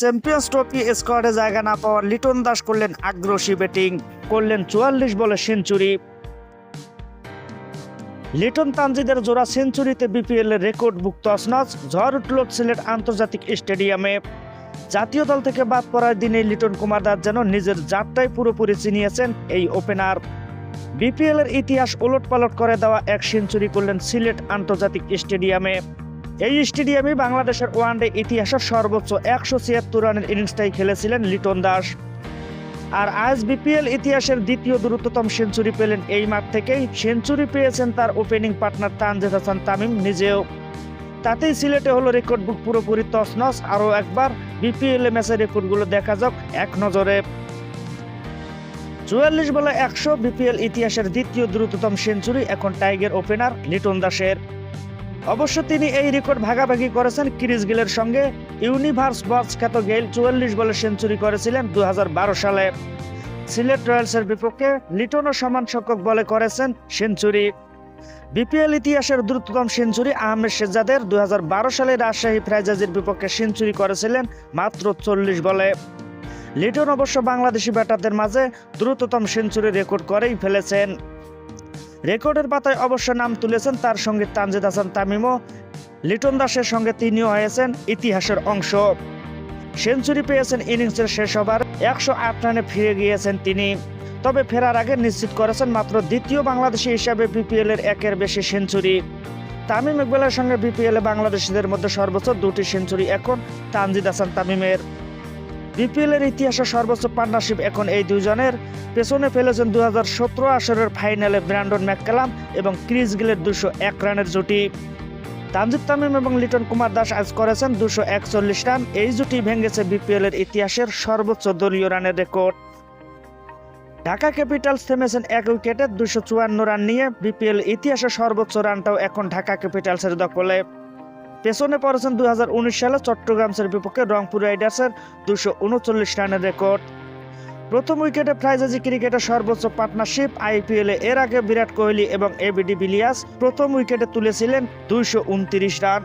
Champions trophy স্কোয়াডে জায়গা না পাওয়ার লিটন দাস করলেন আগ্রাসী ব্যাটিং, করলেন চুয়াল্লিশ বলে সেঞ্চুরি। লিটন তানজিদের জোড়া সেঞ্চুরিতে বিপিএল এর রেকর্ড বুক তসনস ঝড় উঠল সিলেট আন্তর্জাতিক স্টেডিয়ামে। জাতীয় দল থেকে বাদ পড়ার দিনে লিটন কুমার দাস যেন নিজের জাতটাই পুরোপুরি চিনিয়েছেন এই ওপেনার। বিপিএল এর ইতিহাস ওলট পালট করে দেওয়া এক সেঞ্চুরি করলেন সিলেট আন্তর্জাতিক স্টেডিয়ামে। এই স্টেডিয়ামে বাংলাদেশের ওয়ানডে ইতিহাসের সর্বোচ্চ একশো ছিয়াত্তর রানের ইনিংসটাই খেলেছিলেন লিটন দাস। আর আজ বিপিএল ইতিহাসের দ্বিতীয় দ্রুততম সেঞ্চুরি পেলেন এই মাঠ থেকেই। সেঞ্চুরি পেয়েছেন তার ওপেনিং পার্টনার তানজিদ হাসান তামিম নিজেও। তাতেই সিলেটে হলো রেকর্ড বুক পুরোপুরি তছনছ। আরও একবার বিপিএল ম্যাচের রেকর্ডগুলো দেখা যাক এক নজরে। চুয়াল্লিশ বলে একশো, বিপিএল ইতিহাসের দ্বিতীয় দ্রুততম সেঞ্চুরি এখন টাইগার ওপেনার লিটন দাসের। অবশ্য তিনি এই রেকর্ড ভাগাভাগি করেছেন ক্রিস গিলের সঙ্গে। ইউনিভার্স বক্স খ্যাত গেইল চুয়াল্লিশ বলে সেঞ্চুরি করেছিলেন দু হাজার বারো সালে। সিলেট রয়্যালসের বিপক্ষে লিটনও সমান সংখ্যক বলে করেছেন সেঞ্চুরি। বিপিএল ইতিহাসের দ্রুততম সেঞ্চুরি আহমেদ শেজাদের দু হাজার সালে রাজশাহী ফ্রাইজাজের বিপক্ষে সেঞ্চুরি করেছিলেন মাত্র চল্লিশ বলে। লিটন অবশ্য বাংলাদেশি ব্যাটারদের মাঝে দ্রুততম সেঞ্চুরি রেকর্ড করেই ফেলেছেন। রেকর্ডের পাতায় অবশ্য নাম তুলেছেন তার সঙ্গে তানজিদ হাসান তামিমও। লিটন দাসের সঙ্গে তিনিও হয়েছেন ইতিহাসের অংশ। সেঞ্চুরি পেয়েছেন ইনিংসের শেষ ওভার, একশো আট রানে ফিরে গিয়েছেন তিনি। তবে ফেরার আগে নিশ্চিত করেছেন মাত্র দ্বিতীয় বাংলাদেশি হিসাবে বিপিএল এর একের বেশি সেঞ্চুরি। তামিম ইকবালের সঙ্গে বিপিএল এ বাংলাদেশিদের মধ্যে সর্বোচ্চ দুটি সেঞ্চুরি এখন তানজিদ হাসান তামিমের। বিপিএল এর ইতিহাসে সর্বোচ্চ পার্টনারশিপ এখন এই দুজনের পেছনে ফেলেছেন দু হাজার সতেরো আসরের ফাইনালে ব্র্যান্ডন ম্যাককালাম এবং ক্রিস গিলের দুশো এক রানের জুটি। তানজিদ তামিম এবং লিটন কুমার দাস আজ করেছেন দুশো একচল্লিশ রান। এই জুটি ভেঙেছে বিপিএল এর ইতিহাসের সর্বোচ্চ দলীয় রানের রেকর্ড। ঢাকা ক্যাপিটালস থেমেছেন এক উইকেটে দুশো চুয়ান্ন রান নিয়ে বিপিএল ইতিহাসের সর্বোচ্চ রানটাও এখন ঢাকা ক্যাপিটালসের দখলে। পেছনে পড়েছেন দুই হাজার উনিশ সালে চট্টগ্রামসের বিপক্ষে রংপুর রাইডার্সের দুশো উনচল্লিশ রানের রেকর্ড। প্রথম উইকেটে ফ্রাইজাজি ক্রিকেটের সর্বোচ্চ পার্টনারশিপ, আইপিএল এর আগে বিরাট কোহলি এবং এবিডি বিলিয়াস প্রথম উইকেটে তুলেছিলেন দুইশো উনত্রিশ রান।